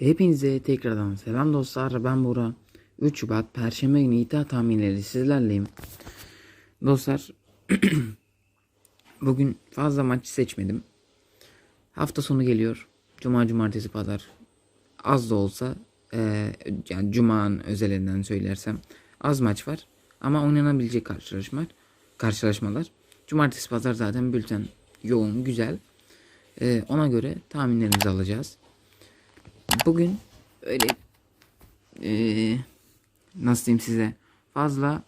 Hepinize tekrardan selam dostlar. Ben Bora. 3 Şubat Perşembe günü iddia tahminleri sizlerleyim. Dostlar bugün fazla maç seçmedim. Hafta sonu geliyor. Cuma, cumartesi, pazar. Az da olsa eee yani Cuma'nın özelinden söylersem az maç var. Ama oynanabilecek karşılaşmalar. Karşılaşmalar. Cumartesi, pazar zaten bülten yoğun, güzel. Eee, ona göre tahminlerimizi alacağız. Bugün öyle eee, nasıl diyeyim size fazla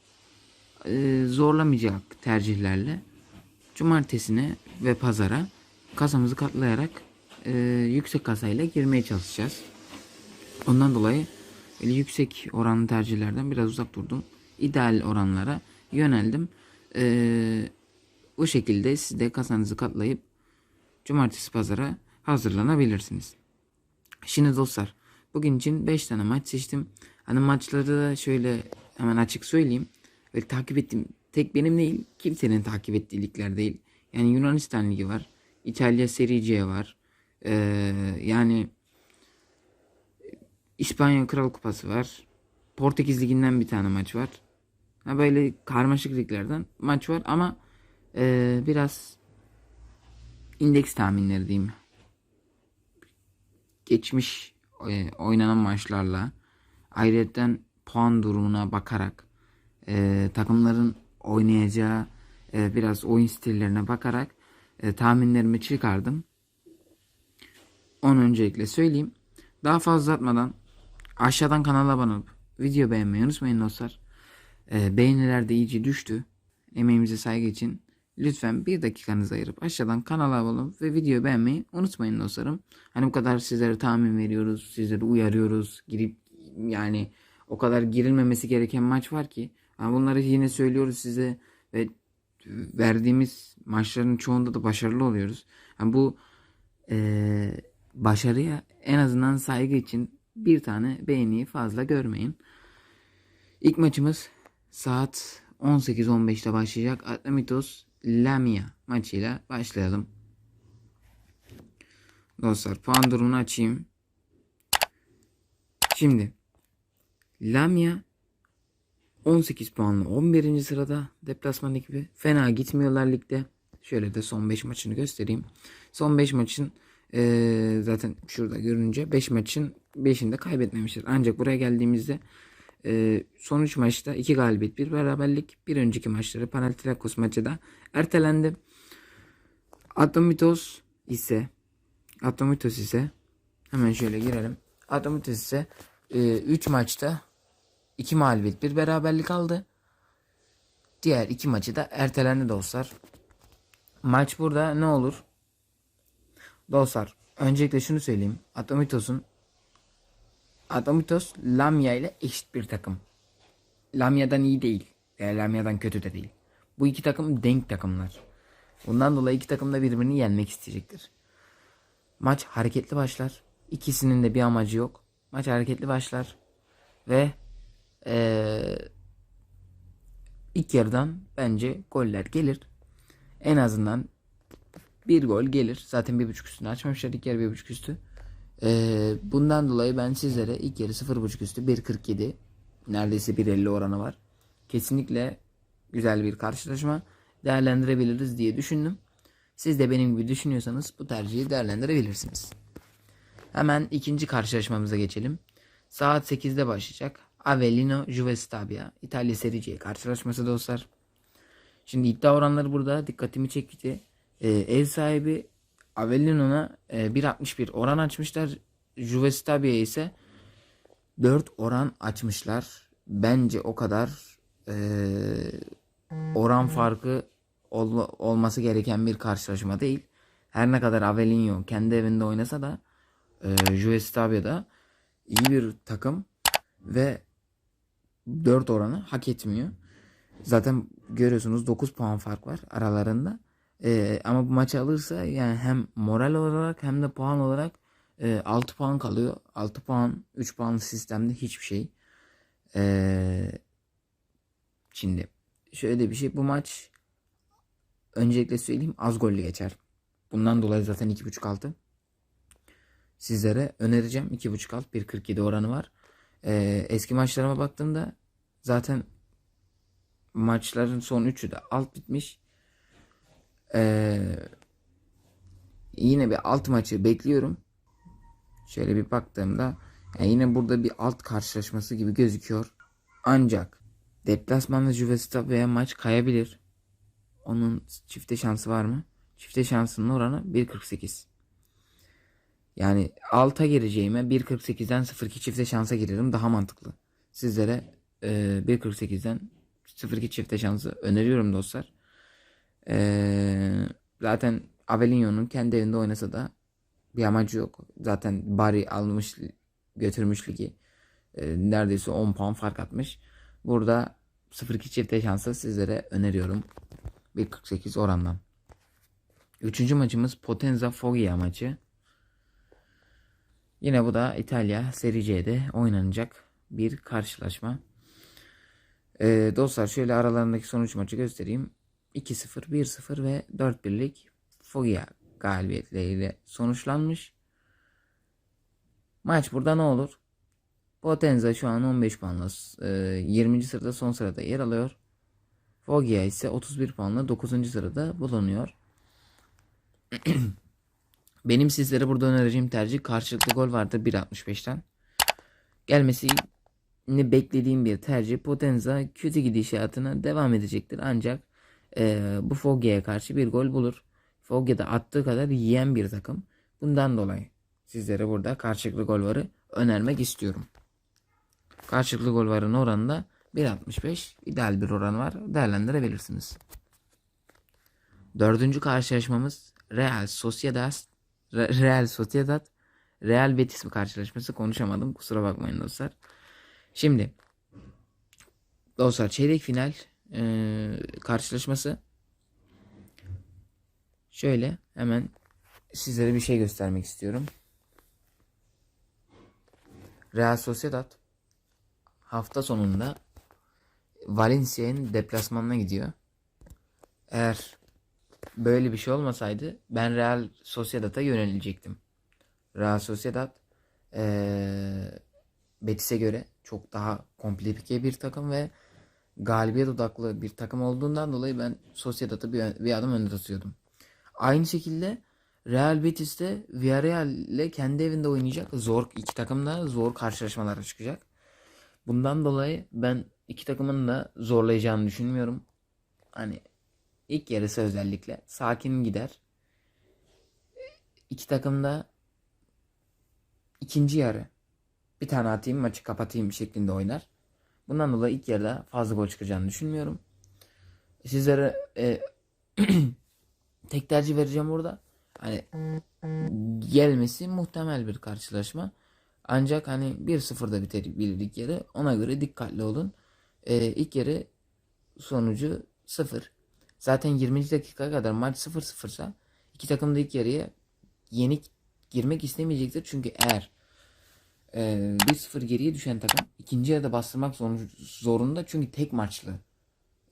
eee, zorlamayacak tercihlerle cumartesine ve pazara kasamızı katlayarak eee, yüksek kasayla girmeye çalışacağız. Ondan dolayı öyle yüksek oranlı tercihlerden biraz uzak durdum. İdeal oranlara yöneldim. Eee, bu şekilde siz de kasanızı katlayıp cumartesi pazara hazırlanabilirsiniz. Şimdi dostlar bugün için 5 tane maç seçtim. Hani maçları da şöyle hemen açık söyleyeyim. Ve takip ettiğim tek benim değil kimsenin takip ettiği ligler değil. Yani Yunanistan Ligi var. İtalya Serie C var. Ee, yani İspanya Kral Kupası var. Portekiz Ligi'nden bir tane maç var. Ha böyle karmaşık liglerden maç var ama ee, biraz indeks tahminleri diyeyim geçmiş e, oynanan maçlarla ayrıca puan durumuna bakarak e, takımların oynayacağı e, biraz oyun stillerine bakarak e, tahminlerimi çıkardım. Onu öncelikle söyleyeyim. Daha fazla atmadan aşağıdan kanala abone olup video beğenmeyi unutmayın dostlar. E, beğeniler de iyice düştü. Emeğimize saygı için lütfen bir dakikanızı ayırıp aşağıdan kanala abone olup ve videoyu beğenmeyi unutmayın dostlarım. Hani bu kadar sizlere tahmin veriyoruz, sizleri uyarıyoruz. Girip yani o kadar girilmemesi gereken maç var ki. Yani bunları yine söylüyoruz size ve verdiğimiz maçların çoğunda da başarılı oluyoruz. Yani bu eee, başarıya en azından saygı için bir tane beğeniyi fazla görmeyin. İlk maçımız saat 18.15'te başlayacak. Atlamitos Lamia maçıyla başlayalım. Dostlar puan durumunu açayım. Şimdi Lamia 18 puanla 11. sırada deplasman ekibi. Fena gitmiyorlar ligde. Şöyle de son 5 maçını göstereyim. Son 5 maçın eee, zaten şurada görünce 5 maçın 5'inde kaybetmemişler. Ancak buraya geldiğimizde eee son 3 maçta 2 galibiyet, 1 beraberlik. Bir önceki maçları Panathinaikos maçı da ertelendi. Atomitos ise Atomitos ise hemen şöyle girelim. Atomitos ise 3 maçta 2 mağlubiyet, 1 beraberlik aldı. Diğer iki maçı da ertelendi dostlar. Maç burada ne olur? Dostlar öncelikle şunu söyleyeyim. Atomitos'un Atomitos Lamia ile eşit bir takım. Lamia'dan iyi değil. Veya Lamia'dan kötü de değil. Bu iki takım denk takımlar. Bundan dolayı iki takım da birbirini yenmek isteyecektir. Maç hareketli başlar. İkisinin de bir amacı yok. Maç hareketli başlar. Ve eee ilk yarıdan bence goller gelir. En azından bir gol gelir. Zaten bir buçuk üstünü açmamışlar. İlk yarı bir buçuk üstü. Eee, bundan dolayı ben sizlere ilk yarı sıfır buçuk üstü 1.47 neredeyse 1.50 oranı var. Kesinlikle güzel bir karşılaşma değerlendirebiliriz diye düşündüm. Siz de benim gibi düşünüyorsanız bu tercihi değerlendirebilirsiniz. Hemen ikinci karşılaşmamıza geçelim. Saat 8'de başlayacak. Avellino Juve Stabia İtalya Serie C karşılaşması dostlar. Şimdi iddia oranları burada dikkatimi çekti. Ee, ev sahibi Avellino'na e, 1.61 oran açmışlar. Juve Stabia'ya ise 4 oran açmışlar. Bence o kadar e, oran farkı ol- olması gereken bir karşılaşma değil. Her ne kadar Avellino kendi evinde oynasa da e, Juve Stabia'da iyi bir takım ve 4 oranı hak etmiyor. Zaten görüyorsunuz 9 puan fark var aralarında. Ee, ama bu maçı alırsa yani hem moral olarak hem de puan olarak e, 6 puan kalıyor. 6 puan 3 puanlı sistemde hiçbir şey. Ee, şimdi şöyle bir şey bu maç öncelikle söyleyeyim az gollü geçer. Bundan dolayı zaten 2.5 altı. sizlere önereceğim. 2.5 alt 1.47 oranı var. Ee, eski maçlarıma baktığımda zaten maçların son üçü de alt bitmiş. Ee, yine bir alt maçı bekliyorum. Şöyle bir baktığımda yani yine burada bir alt karşılaşması gibi gözüküyor. Ancak deplasmanda Juve veya maç kayabilir. Onun çifte şansı var mı? Çifte şansının oranı 1.48. Yani alta gireceğime 1.48'den 0.2 çifte şansa girerim daha mantıklı. Sizlere e, 1.48'den 0.2 çifte şansı öneriyorum dostlar. E, zaten Avelino'nun kendi evinde oynasa da bir amacı yok. Zaten Bari almış götürmüş ligi. E, neredeyse 10 puan fark atmış. Burada 0-2 çifte şansı sizlere öneriyorum. 1.48 orandan. Üçüncü maçımız Potenza Foggia maçı. Yine bu da İtalya Serie C'de oynanacak bir karşılaşma. Ee, dostlar şöyle aralarındaki sonuç maçı göstereyim. 2-0, 1-0 ve 4-1'lik Foggia galibiyetleriyle sonuçlanmış. Maç burada ne olur? Potenza şu an 15 puanla e, 20. sırada son sırada yer alıyor. Foggia ise 31 puanla 9. sırada bulunuyor. Benim sizlere burada önereceğim tercih karşılıklı gol vardır 1.65'ten. Gelmesini beklediğim bir tercih. Potenza kötü gidişatına devam edecektir. Ancak e, bu Foggia'ya karşı bir gol bulur. Foggia da attığı kadar yiyen bir takım. Bundan dolayı sizlere burada karşılıklı gol varı önermek istiyorum. Karşılıklı gol varın oranı da 1.65 ideal bir oran var. Değerlendirebilirsiniz. Dördüncü karşılaşmamız Real Sociedad Re- Real Sociedad Real Betis karşılaşması konuşamadım. Kusura bakmayın dostlar. Şimdi dostlar çeyrek final e, karşılaşması şöyle hemen sizlere bir şey göstermek istiyorum. Real Sociedad hafta sonunda Valencia'nın deplasmanına gidiyor. Eğer böyle bir şey olmasaydı ben Real Sociedad'a yönelecektim. Real Sociedad ee, Betis'e göre çok daha komplike bir takım ve galibiyet odaklı bir takım olduğundan dolayı ben Sociedad'ı bir, bir adım önde tutuyordum. Aynı şekilde Real Betis'te Villarreal ile kendi evinde oynayacak. Zor iki takım da zor karşılaşmalara çıkacak. Bundan dolayı ben iki takımın da zorlayacağını düşünmüyorum. Hani ilk yarısı özellikle sakin gider. İki takım da ikinci yarı bir tane atayım maçı kapatayım şeklinde oynar. Bundan dolayı ilk yarıda fazla gol çıkacağını düşünmüyorum. Sizlere e, tek tercih vereceğim burada. Hani gelmesi muhtemel bir karşılaşma. Ancak hani 1-0'da bitebilir ilk yarı. Ona göre dikkatli olun. Ee, ilk yarı sonucu 0. Zaten 20. dakika kadar maç 0-0 ise iki takım da ilk yarıya yenik girmek istemeyecektir. Çünkü eğer e, 1-0 geriye düşen takım ikinci yarıda bastırmak zor- zorunda. Çünkü tek maçlı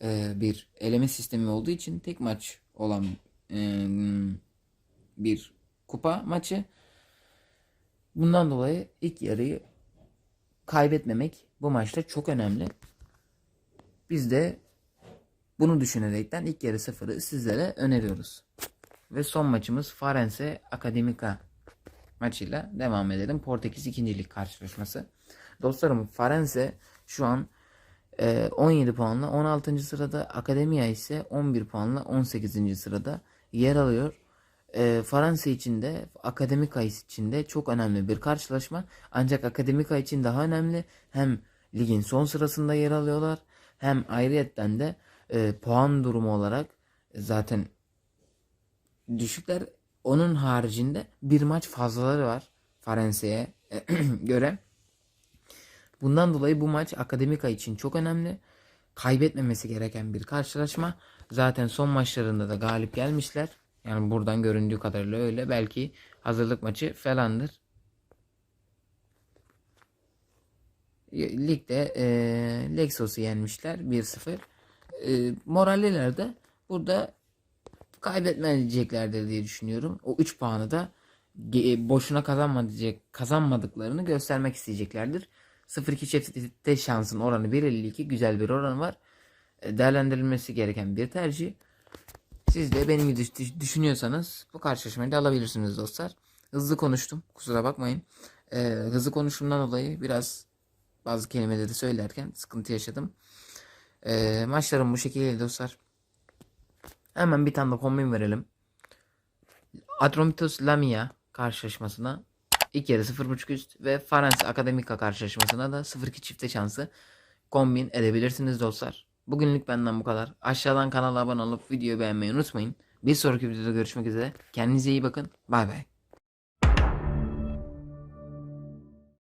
e, bir eleme sistemi olduğu için tek maç olan e, bir kupa maçı. Bundan dolayı ilk yarıyı kaybetmemek bu maçta çok önemli. Biz de bunu düşünerekten ilk yarı sıfırı sizlere öneriyoruz. Ve son maçımız Farense Akademika maçıyla devam edelim. Portekiz ikincilik karşılaşması. Dostlarım Farense şu an e, 17 puanla 16. sırada. Akademiya ise 11 puanla 18. sırada yer alıyor. E, Fransa için de Akademika için de çok önemli bir karşılaşma. Ancak Akademika için daha önemli. Hem ligin son sırasında yer alıyorlar. Hem ayrıyetten de e, puan durumu olarak zaten düşükler. Onun haricinde bir maç fazlaları var Fransa'ya göre. Bundan dolayı bu maç Akademika için çok önemli. Kaybetmemesi gereken bir karşılaşma. Zaten son maçlarında da galip gelmişler. Yani buradan göründüğü kadarıyla öyle. Belki hazırlık maçı falandır. Ligde e, Lexos'u yenmişler 1-0. E, Moralliler de burada kaybetmeyeceklerdir diye düşünüyorum. O 3 puanı da ge- boşuna kazanmayacak, kazanmadıklarını göstermek isteyeceklerdir. 0-2 çifte şansın oranı 1.52 güzel bir oranı var. E, Değerlendirilmesi gereken bir tercih. Siz de benim gibi düş- düşünüyorsanız bu karşılaşmayı da alabilirsiniz dostlar. Hızlı konuştum. Kusura bakmayın. Ee, hızlı konuşumdan dolayı biraz bazı kelimeleri söylerken sıkıntı yaşadım. Ee, maçlarım bu şekilde dostlar. Hemen bir tane de kombin verelim. Atromitos Lamia karşılaşmasına ilk yarı 0.5 üst ve Faransa Akademika karşılaşmasına da 0.2 çifte şansı kombin edebilirsiniz dostlar. Bugünlük benden bu kadar. Aşağıdan kanala abone olup videoyu beğenmeyi unutmayın. Bir sonraki videoda görüşmek üzere. Kendinize iyi bakın. Bay bay.